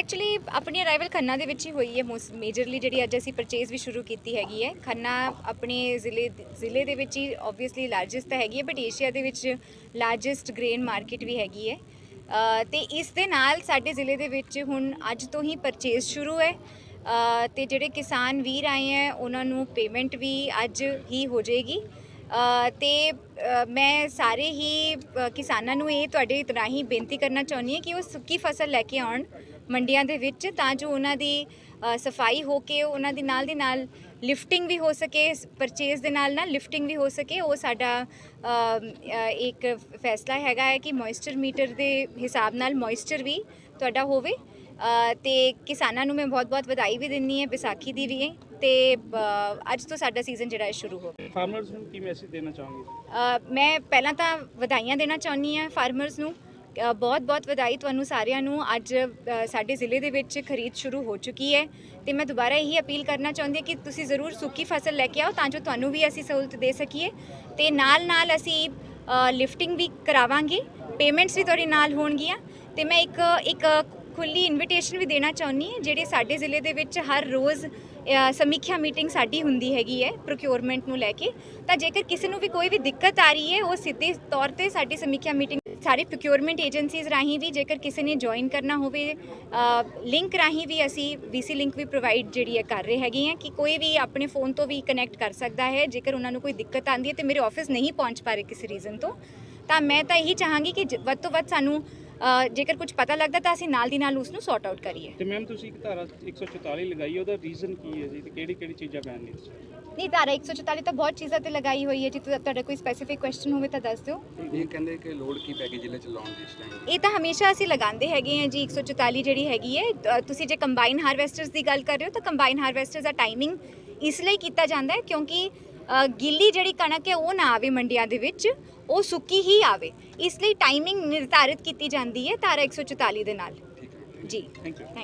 Actually ਆਪਣੀ arrival Khanna ਦੇ ਵਿੱਚ ਹੀ ਹੋਈ ਹੈ ਮੋਸਟ ਮੇਜਰਲੀ ਜਿਹੜੀ ਅੱਜ ਅਸੀਂ ਪਰਚੇਸ ਵੀ ਸ਼ੁਰੂ ਕੀਤੀ ਹੈਗੀ ਹੈ। ਖੰਨਾ ਆਪਣੇ ਜ਼ਿਲ੍ਹੇ ਜ਼ਿਲ੍ਹੇ ਦੇ ਵਿੱਚ ਹੀ ਆਬਵੀਅਸਲੀ ਲਾਰਜੈਸਟ ਤਾਂ ਹੈਗੀ ਹੈ ਬਟ ਏਸ਼ੀਆ ਦੇ ਵਿੱਚ ਲਾਰਜੈਸਟ ਗ੍ਰੇਨ ਮਾਰਕੀਟ ਵੀ ਹੈਗੀ ਹੈ। ਅ, ਤੇ ਇਸ ਦੇ ਨਾਲ ਸਾਡੇ ਜ਼ਿਲ੍ਹੇ ਦੇ ਵਿੱਚ ਹੁਣ ਅੱਜ ਤੋਂ ਹੀ ਪਰਚੇਸ ਸ਼ੁਰੂ ਹੈ। ਅ, ਤੇ ਜਿਹੜੇ ਕਿਸਾਨ ਵੀਰ ਆਏ ਹੈ ਉਹਨਾਂ ਨੂੰ ਪੇਮੈਂਟ ਵੀ ਅੱਜ ਹੀ ਹੋ ਜਾਏਗੀ। ਅ, ਤੇ ਮੈਂ ਸਾਰੇ ਹੀ ਕਿਸਾਨਾਂ ਨੂੰ ਇਹ ਤੁਹਾਡੇ ਰਾਹੀਂ ਬੇਨਤੀ ਕਰਨਾ ਚਾਹੁੰਦੀ ਹਾਂ ਕਿ ਉਹ ਸੁੱਕੀ ਫਸਲ ਲੈ ਕੇ ਆਉਣ। ਮੰਡੀਆਂ ਦੇ ਵਿੱਚ ਤਾਂ ਜੋ ਉਹਨਾਂ ਦੀ ਸਫ਼ਾਈ ਹੋ ਕੇ ਉਹਨਾਂ ਦੀ ਨਾਲ ਦੀ ਨਾਲ ਲਿਫਟਿੰਗ ਵੀ ਹੋ ਸਕੇ ਪਰਚੇਸ ਦੇ ਨਾਲ ਨਾਲ ਲਿਫਟਿੰਗ ਵੀ ਹੋ ਸਕੇ। ਉਹ ਸਾਡਾ ਇੱਕ ਫੈਸਲਾ ਹੈਗਾ ਹੈ ਕਿ ਮੋਇਸਚਰ ਮੀਟਰ ਦੇ ਹਿਸਾਬ ਨਾਲ ਮੋਇਸਚਰ ਵੀ ਤੁਹਾਡਾ ਹੋਵੇ। ਤੇ ਕਿਸਾਨਾਂ ਨੂੰ ਮੈਂ ਬਹੁਤ-ਬਹੁਤ ਵਧਾਈ ਵੀ ਦਿੰਨੀ ਹੈ ਵਿਸਾਖੀ ਦੀ ਵੀ ਤੇ ਅੱਜ ਤੋਂ ਸਾਡਾ ਸੀਜ਼ਨ ਜਿਹੜਾ ਹੈ ਸ਼ੁਰੂ ਹੋ ਗਿਆ। ਫਾਰਮਰਸ ਨੂੰ ਕੀ ਮੈਸੇਜ ਦੇਣਾ ਚਾਹੋਗੇ? ਮੈਂ ਪਹਿਲਾਂ ਤਾਂ ਵਧਾਈਆਂ ਦੇਣਾ ਚਾਹੁੰਦੀ ਹਾਂ ਫਾਰਮਰਸ ਨੂੰ। ਬਹੁਤ-ਬਹੁਤ ਵਧਾਈ ਤੁਹਾਨੂੰ ਸਾਰਿਆਂ ਨੂੰ। ਅੱਜ ਸਾਡੇ ਜ਼ਿਲ੍ਹੇ ਦੇ ਵਿੱਚ ਖਰੀਦ ਸ਼ੁਰੂ ਹੋ ਚੁੱਕੀ ਹੈ ਤੇ ਮੈਂ ਦੁਬਾਰਾ ਇਹੀ ਅਪੀਲ ਕਰਨਾ ਚਾਹੁੰਦੀ ਹਾਂ ਕਿ ਤੁਸੀਂ ਜ਼ਰੂਰ ਸੁੱਕੀ ਫਸਲ ਲੈ ਕੇ ਆਓ ਤਾਂ ਜੋ ਤੁਹਾਨੂੰ ਵੀ ਅਸੀਂ ਸਹੂਲਤ ਦੇ ਸਕੀਏ। ਤੇ ਨਾਲ-ਨਾਲ ਅਸੀਂ ਲਿਫਟਿੰਗ ਵੀ ਕਰਾਵਾਂਗੇ। ਪੇਮੈਂਟਸ ਵੀ ਤੁਹਾਡੇ ਨਾਲ ਹੋਣਗੀਆਂ। ਤੇ ਮੈਂ ਇੱਕ ਇੱਕ ਖੁੱਲੀ ਇਨਵੀਟੇਸ਼ਨ ਵੀ ਦੇਣਾ ਚਾਹੁੰਦੀ ਹਾਂ, ਜਿਹੜੇ ਸਾਡੇ ਜ਼ਿਲ੍ਹੇ ਦੇ ਵਿੱਚ ਹਰ ਰੋਜ਼ ਸਮੀਖਿਆ ਮੀਟਿੰਗ ਸਾਡੀ ਹੁੰਦੀ ਹੈਗੀ ਹੈ ਪ੍ਰੋਕਿਉਰਮੈਂਟ ਨੂੰ ਲੈ ਕੇ। ਤਾਂ ਜੇਕਰ ਕਿਸੇ ਨੂੰ ਵੀ ਕੋਈ ਵੀ ਦਿੱਕਤ ਆ ਰਹੀ ਹੈ, ਉਹ ਸਿੱਧੇ ਤੌਰ ਤੇ ਸਾਡੀ ਸਮੀਖਿਆ ਮੀਟਿੰਗ ਸਾਰੇ ਪ੍ਰੋਕਿਉਰਮੈਂਟ ਏਜੰਸੀਜ਼ ਰਾਹੀਂ ਵੀ ਜੇਕਰ ਕਿਸੇ ਨੇ ਜੁਆਇਨ ਕਰਨਾ ਹੋਵੇ ਲਿੰਕ ਰਾਹੀਂ ਵੀ ਅਸੀਂ ਵੀਸੀ ਲਿੰਕ ਵੀ ਪ੍ਰੋਵਾਈਡ ਜਿਹੜੀ ਹੈ ਕਰ ਰਹੇ ਹੈਗੇ ਹਾਂ ਕਿ ਕੋਈ ਵੀ ਆਪਣੇ ਫੋਨ ਤੋਂ ਵੀ ਕਨੈਕਟ ਕਰ ਸਕਦਾ ਹੈ, ਜੇਕਰ ਉਹਨਾਂ ਨੂੰ ਕੋਈ ਦਿੱਕਤ ਆਉਂਦੀ ਹੈ ਤੇ ਮੇਰੇ ਆਫਿਸ ਨਹੀਂ ਪਹੁੰਚ ਪਾ ਰਹੇ ਕਿਸੇ ਰੀਜ਼ਨ ਤੋਂ, ਤਾਂ ਮੈਂ ਤਾਂ ਇਹੀ ਚਾਹਾਂਗੀ ਕਿ ਜ- ਵੱਧ ਤੋਂ ਵੱਧ ਸਾਨੂੰ ਜੇਕਰ ਕੁਝ ਪਤਾ ਲੱਗਦਾ ਤਾਂ ਅਸੀਂ ਨਾਲ ਦੀ ਨਾਲ ਉਸ ਨੂੰ ਸੌਰਟ ਆਊਟ ਕਰੀਏ। ਤੇ ਮੈਮ ਤੁਸੀਂ ਇੱਕ ਧਾਰਾ 144 ਲਗਾਈ, ਉਹਦਾ ਰੀਜ਼ਨ ਕੀ ਹੈ ਜੀ ਤੇ ਕਿਹੜੀ ਕਿਹੜੀ ਚੀਜ਼ਾਂ ਪੈਣ ਇਸ ਨਹੀਂ ਧਾਰਾ 144 ਤਾਂ ਬਹੁਤ ਚੀਜ਼ਾਂ ਤੇ ਲਗਾਈ ਹੋਈ ਹੈ ਜੇ ਤੁਹਾ- ਤੁਹਾਡਾ ਕੋਈ ਸਪੈਸੀਫਿਕ ਕੁਐਸਚਨ ਹੋਵੇ ਤਾਂ ਦੱਸ ਦਿਓ। ਇਹ ਕਹਿੰਦੇ ਕਿ ਲੋਡ ਕੀ ਪੈ ਗਈ ਜ਼ਿਲ੍ਹੇ ਚ ਲਾਉਣ ਦੀ ਇਸ ਟਾਈਮ ਇਹ ਤਾਂ ਹਮੇਸ਼ਾ ਅਸੀਂ ਲਗਾਉਂਦੇ ਹੈਗੇ ਹਾਂ ਜੀ 144 ਜਿਹੜੀ ਹੈਗੀ ਹੈ ਅ, ਤੁਸੀਂ ਜੇ ਕੰਬਾਈਨ ਹਾਰਵੈਸਟਰਸ ਦੀ ਗੱਲ ਕਰ ਰਹੇ ਹੋ ਤਾਂ ਕੰਬਾਈਨ ਹਾਰਵੈਸਟਰਸ ਦਾ ਟਾਈਮਿੰਗ ਇਸ ਲਈ ਕੀਤਾ ਜਾਂਦਾ ਹੈ ਕਿਉਂਕਿ ਅ, ਗਿੱਲੀ ਜਿਹੜੀ ਕਣਕ ਹੈ ਉਹ ਨਾ ਆਵੇ ਮੰਡੀਆਂ ਦੇ ਵਿੱਚ ਉਹ ਸੁੱਕੀ ਹੀ ਆਵੇ। ਇਸ ਲਈ ਟਾਈਮਿੰਗ ਨਿਰਧਾਰਿਤ ਕੀਤੀ ਜਾਂਦੀ ਹੈ ਧਾਰਾ 144 ਦੇ ਨਾਲ। ਠੀਕ ਹੈ। ਜੀ। Thank you